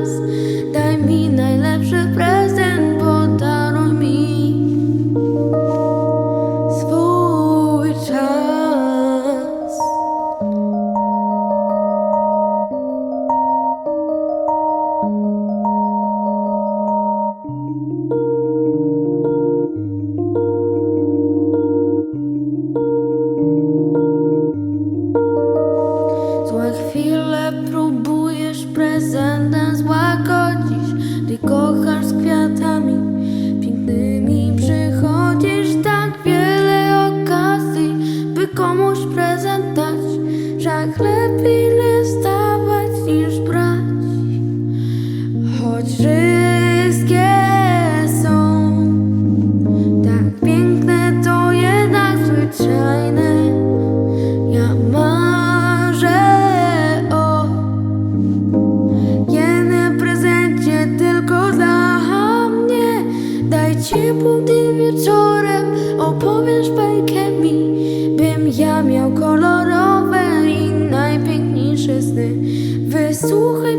us. ciągle próbujesz prezentem złagodzić Ty kochasz z kwiatami pięknymi. Przychodzisz tak wiele okazji, by komuś prezent dać. Żak lepiej nie stawać niż brać. Choć żyjesz ciepło, wieczorem. Opowiesz bajkę mi Bym ja miał kolorowe i najpiękniejsze sny. Wysłuchaj,